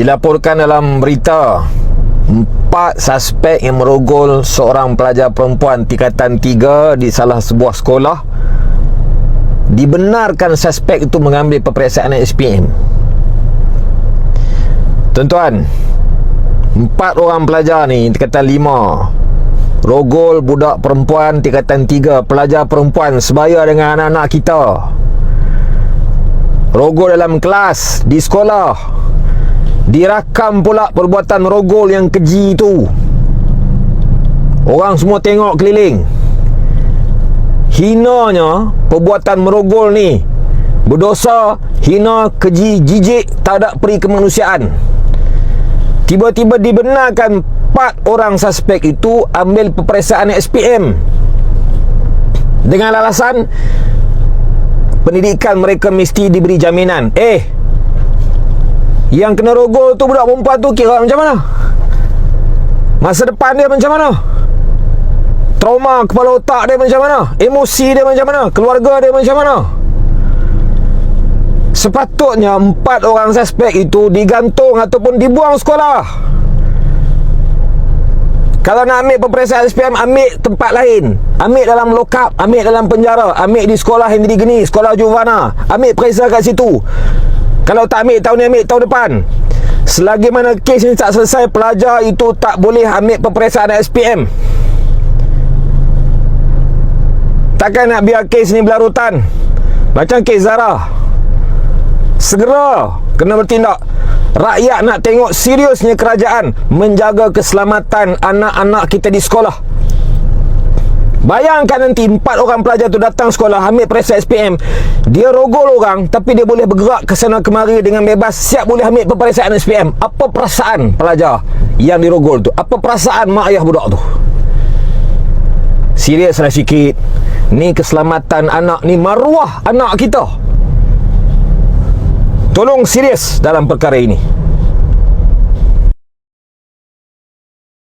Dilaporkan dalam berita Empat suspek yang merogol seorang pelajar perempuan tingkatan 3 di salah sebuah sekolah. Dibenarkan suspek itu mengambil peperiksaan SPM Tuan-tuan Empat orang pelajar ni tingkatan 5 Rogol budak perempuan tingkatan 3 Pelajar perempuan sebaya dengan anak-anak kita. Rogol dalam kelas Di sekolah Dirakam pula perbuatan rogol yang keji itu. Orang semua tengok keliling. Hinanya perbuatan merogol ni Berdosa, hina, keji, jijik Tak ada peri kemanusiaan. Tiba-tiba dibenarkan Empat orang suspek itu Ambil peperiksaan SPM Dengan alasan Pendidikan mereka mesti diberi jaminan. Eh yang kena rogol tu budak perempuan tu kira macam mana? Masa depan dia macam mana? Trauma kepala otak dia macam mana? Emosi dia macam mana? Keluarga dia macam mana? Sepatutnya empat orang suspek itu digantung ataupun dibuang sekolah. Kalau nak ambil peperiksaan SPM, ambil tempat lain. Ambil dalam lokap, ambil dalam penjara, ambil di sekolah yang digeni, sekolah Juvana. Ambil periksa kat situ. Kalau tak ambil tahun ni ambil tahun depan. Selagi mana kes ni tak selesai Pelajar itu tak boleh ambil peperiksaan SPM Takkan nak biar kes ni berlarutan Macam kes Zara. Segera kena bertindak. Rakyat nak tengok seriusnya kerajaan Menjaga keselamatan anak-anak kita di sekolah Bayangkan nanti empat orang pelajar tu datang sekolah ambil periksa SPM. Dia rogol orang tapi dia boleh bergerak ke sana kemari dengan bebas, siap boleh ambil peperiksaan SPM. Apa perasaan pelajar yang dirogol tu? Apa perasaan mak ayah budak tu? Seriuslah sikit. Ni keselamatan anak ni maruah anak kita. Tolong serius dalam perkara ini.